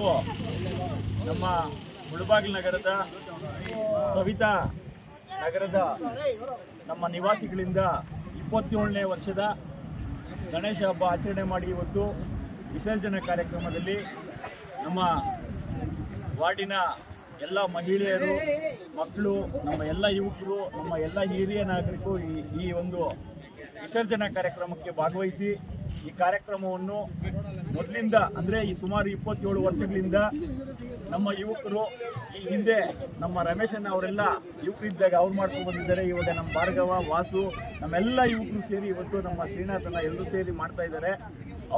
ಇವತ್ತು ನಮ್ಮ ಮುಳಬಾಗಿಲು ನಗರದ ಸವಿತಾ ನಗರದ ನಮ್ಮ ನಿವಾಸಿಗಳಿಂದ ಇಪ್ಪತ್ತೇಳನೇ ವರ್ಷದ ಗಣೇಶ ಹಬ್ಬ ಆಚರಣೆ ಮಾಡಿ ಇವತ್ತು ವಿಸರ್ಜನೆ ಕಾರ್ಯಕ್ರಮದಲ್ಲಿ ನಮ್ಮ ವಾರ್ಡಿನ ಎಲ್ಲ ಮಹಿಳೆಯರು, ಮಕ್ಕಳು, ನಮ್ಮ ಎಲ್ಲ ಯುವಕರು, ನಮ್ಮ ಎಲ್ಲ ಹಿರಿಯ ನಾಗರಿಕರು ಈ ಈ ಒಂದು ವಿಸರ್ಜನಾ ಕಾರ್ಯಕ್ರಮಕ್ಕೆ ಭಾಗವಹಿಸಿ ಈ ಕಾರ್ಯಕ್ರಮವನ್ನು ಮೊದಲಿಂದ ಅಂದರೆ ಈ ಸುಮಾರು ಇಪ್ಪತ್ತೇಳು ವರ್ಷಗಳಿಂದ ನಮ್ಮ ಯುವಕರು ಈ ಹಿಂದೆ ನಮ್ಮ ರಮೇಶಣ್ಣ ಅವರೆಲ್ಲ ಯುವಕರಿದ್ದಾಗ ಅವ್ರು ಮಾಡ್ಕೊಂಡು ಬಂದಿದ್ದಾರೆ. ಇವಾಗ ನಮ್ಮ ಭಾರ್ಗವ, ವಾಸು, ನಮ್ಮೆಲ್ಲ ಯುವಕರು ಸೇರಿ ಇವತ್ತು ನಮ್ಮ ಶ್ರೀನಾಥನ ಎಲ್ಲರೂ ಸೇರಿ ಮಾಡ್ತಾ ಇದ್ದಾರೆ.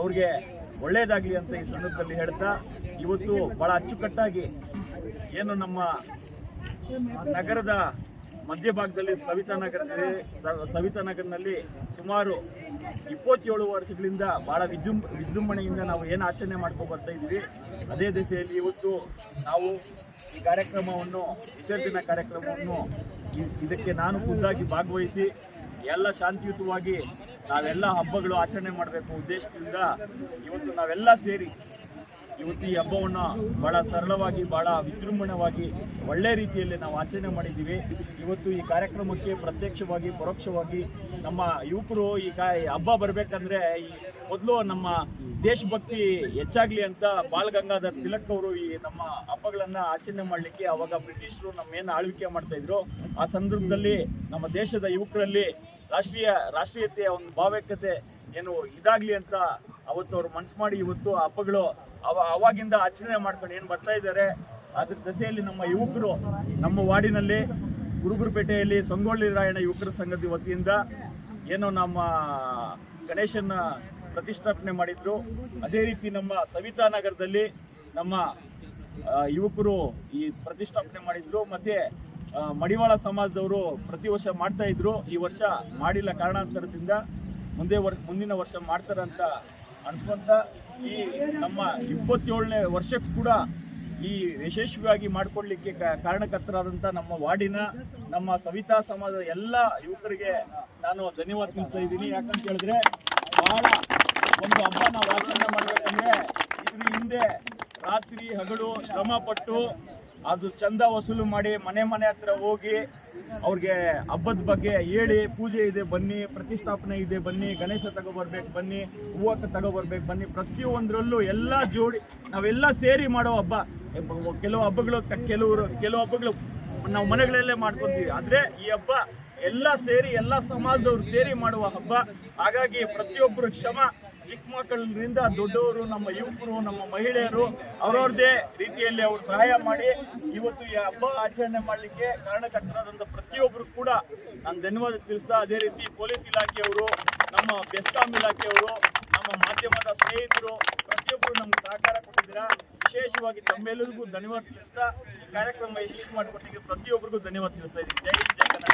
ಅವ್ರಿಗೆ ಒಳ್ಳೆಯದಾಗಲಿ ಅಂತ ಈ ಸಂದರ್ಭದಲ್ಲಿ ಹೇಳ್ತಾ ಇವತ್ತು ಬಹಳ ಅಚ್ಚುಕಟ್ಟಾಗಿ ಏನು ನಮ್ಮ ನಗರದ ಮಧ್ಯಭಾಗದಲ್ಲಿ ಸವಿತಾ ನಗರದಲ್ಲಿ ಸವಿತಾ ನಗರನಲ್ಲಿ ಸುಮಾರು ಇಪ್ಪತ್ತೇಳು ವರ್ಷಗಳಿಂದ ಬಹಳ ವಿಜೃಂ ವಿಜೃಂಭಣೆಯಿಂದ ನಾವು ಏನು ಆಚರಣೆ ಮಾಡ್ಕೊಂಡು ಬರ್ತಾ ಇದ್ದೀವಿ ಅದೇ ದಿಸೆಯಲ್ಲಿ ಇವತ್ತು ನಾವು ಈ ಕಾರ್ಯಕ್ರಮವನ್ನು, ವಿಸರ್ಜನಾ ಕಾರ್ಯಕ್ರಮವನ್ನು ಇದಕ್ಕೆ ನಾನು ಖುದ್ದಾಗಿ ಭಾಗವಹಿಸಿ ಎಲ್ಲ ಶಾಂತಿಯುತವಾಗಿ ನಾವೆಲ್ಲ ಹಬ್ಬಗಳು ಆಚರಣೆ ಮಾಡಬೇಕು ಉದ್ದೇಶದಿಂದ ಇವತ್ತು ನಾವೆಲ್ಲ ಸೇರಿ ಇವತ್ತು ಈ ಹಬ್ಬವನ್ನು ಬಹಳ ಸರಳವಾಗಿ, ಬಹಳ ವಿಜೃಂಭಣವಾಗಿ, ಒಳ್ಳೆ ರೀತಿಯಲ್ಲಿ ನಾವು ಆಚರಣೆ ಮಾಡಿದ್ದೀವಿ. ಇವತ್ತು ಈ ಕಾರ್ಯಕ್ರಮಕ್ಕೆ ಪ್ರತ್ಯಕ್ಷವಾಗಿ, ಪರೋಕ್ಷವಾಗಿ ನಮ್ಮ ಯುವಕರು ಈ ಹಬ್ಬ ಬರಬೇಕಂದ್ರೆ ಈ ಮೊದಲು ನಮ್ಮ ದೇಶಭಕ್ತಿ ಹೆಚ್ಚಾಗ್ಲಿ ಅಂತ ಬಾಲ್ ಗಂಗಾಧರ್ ತಿಲಕ್ ಅವರು ಈ ನಮ್ಮ ಹಬ್ಬಗಳನ್ನು ಆಚರಣೆ ಮಾಡಲಿಕ್ಕೆ ಅವಾಗ ಬ್ರಿಟಿಷರು ನಮ್ಮ ಏನು ಆಳ್ವಿಕೆ ಮಾಡ್ತಾಯಿದ್ರು ಆ ಸಂದರ್ಭದಲ್ಲಿ ನಮ್ಮ ದೇಶದ ಯುವಕರಲ್ಲಿ ರಾಷ್ಟ್ರೀಯ, ರಾಷ್ಟ್ರೀಯತೆಯ ಒಂದು ಭಾವೈಕ್ಯತೆ ಏನು ಇದಾಗ್ಲಿ ಅಂತ ಅವತ್ತು ಅವ್ರು ಮನ್ಸು ಮಾಡಿ ಇವತ್ತು ಹಬ್ಬಗಳು ಅವ ಅವಾಗಿಂದ ಆಚರಣೆ ಮಾಡ್ಕೊಂಡು ಏನು ಬರ್ತಾ ಇದ್ದಾರೆ, ಅದ್ರ ದಸೆಯಲ್ಲಿ ನಮ್ಮ ಯುವಕರು, ನಮ್ಮ ವಾರ್ಡಿನಲ್ಲಿ ಗುರುಗುರುಪೇಟೆಯಲ್ಲಿ ಸಂಗೊಳ್ಳಿ ರಾಯಣ್ಣ ಯುವಕರ ಸಂಘದ ವತಿಯಿಂದ ಏನು ನಮ್ಮ ಗಣೇಶನ ಪ್ರತಿಷ್ಠಾಪನೆ ಮಾಡಿದ್ರು. ಅದೇ ರೀತಿ ನಮ್ಮ ಸವಿತಾ ನಗರದಲ್ಲಿ ನಮ್ಮ ಯುವಕರು ಈ ಪ್ರತಿಷ್ಠಾಪನೆ ಮಾಡಿದ್ರು. ಮತ್ತೆ ಮಡಿವಾಳ ಸಮಾಜದವರು ಪ್ರತಿ ವರ್ಷ ಮಾಡ್ತಾ ಇದ್ರು. ಈ ವರ್ಷ ಮಾಡಿಲ್ಲ ಕಾರಣಾಂತರದಿಂದ ಮುಂದೆ ವರ್, ಮುಂದಿನ ವರ್ಷ ಮಾಡ್ತಾರಂತ ಅನ್ಸ್ಕೊಂತ ಈ ನಮ್ಮ ಇಪ್ಪತ್ತೇಳನೇ ವರ್ಷಕ್ಕೂ ಕೂಡ ಈ ಯಶಸ್ವಿಯಾಗಿ ಮಾಡಿಕೊಡ್ಲಿಕ್ಕೆ ಕಾರಣಕರ್ತರಾದಂಥ ನಮ್ಮ ವಾರ್ಡಿನ, ನಮ್ಮ ಸವಿತಾ ಸಮಾಜದ ಎಲ್ಲ ಯುವಕರಿಗೆ ನಾನು ಧನ್ಯವಾದ ತಿಳಿಸ್ತಾ ಇದ್ದೀನಿ. ಯಾಕಂತ ಹೇಳಿದ್ರೆ ಬಹಳ ಒಂದು ಹಬ್ಬ ನಾವು ಆಚರಣೆ ಮಾಡಬೇಕಂದ್ರೆ ಇದ್ರ ಹಿಂದೆ ರಾತ್ರಿ ಹಗಲು ಶ್ರಮ ಪಟ್ಟು ಅದು ಚಂದ ವಸೂಲು ಮಾಡಿ ಮನೆ ಮನೆ ಹತ್ರ ಹೋಗಿ ಅವ್ರಿಗೆ ಹಬ್ಬದ ಬಗ್ಗೆ ಹೇಳಿ, ಪೂಜೆ ಇದೆ, ಬನ್ನಿ, ಪ್ರತಿಷ್ಠಾಪನೆ ಇದೆ, ಬನ್ನಿ, ಗಣೇಶ ತಗೊಬರ್ಬೇಕು, ಬನ್ನಿ, ಹೂವಕ್ಕೆ ತಗೊಬರ್ಬೇಕು, ಬನ್ನಿ, ಪ್ರತಿಯೊಂದರಲ್ಲೂ ಎಲ್ಲ ಜೋಡಿ, ನಾವೆಲ್ಲ ಸೇರಿ ಮಾಡೋ ಹಬ್ಬ. ಕೆಲವು ಹಬ್ಬಗಳು, ಕೆಲವರು, ಕೆಲವು ಹಬ್ಬಗಳು ನಾವು ಮನೆಗಳಲ್ಲೇ ಮಾಡ್ಕೊತೀವಿ. ಆದ್ರೆ ಈ ಹಬ್ಬ ಎಲ್ಲ ಸೇರಿ, ಎಲ್ಲ ಸಮಾಜದವರು ಸೇರಿ ಮಾಡುವ ಹಬ್ಬ. ಹಾಗಾಗಿ ಪ್ರತಿಯೊಬ್ಬರು ಕ್ಷಮ. ಚಿಕ್ಕ ಮಕ್ಕಳಿಂದ ದೊಡ್ಡವರು, ನಮ್ಮ ಯುವಕರು, ನಮ್ಮ ಮಹಿಳೆಯರು ಅವರವ್ರದೇ ರೀತಿಯಲ್ಲಿ ಅವರು ಸಹಾಯ ಮಾಡಿ ಇವತ್ತು ಈ ಹಬ್ಬ ಆಚರಣೆ ಮಾಡಲಿಕ್ಕೆ ಕಾರಣಕರ್ತರಾದಂಥ ಪ್ರತಿಯೊಬ್ಬರು ಕೂಡ ನಾನು ಧನ್ಯವಾದ ತಿಳಿಸ್ತಾ ಅದೇ ರೀತಿ ಪೊಲೀಸ್ ಇಲಾಖೆಯವರು, ನಮ್ಮ ಬೆಸ್ಕಾಂ ಇಲಾಖೆಯವರು, ನಮ್ಮ ಮಾಧ್ಯಮದ ಸ್ನೇಹಿತರು, ಪ್ರತಿಯೊಬ್ಬರು ನಮ್ಗೆ ಸಹಕಾರ ಕೊಟ್ಟಿದ್ದೀರಾ? ವಿಶೇಷವಾಗಿ ತಮ್ಮೆಲ್ಲರಿಗೂ ಧನ್ಯವಾದ ತಿಳಿಸ್ತಾ ಈ ಕಾರ್ಯಕ್ರಮ ಯಶಸ್ವಿ ಮಾಡಿಕೊಟ್ಟಿಗೆ ಪ್ರತಿಯೊಬ್ಬರಿಗೂ ಧನ್ಯವಾದ ತಿಳಿಸ್ತಾ ಇದ್ದೀನಿ. ಜೈ ಜೈ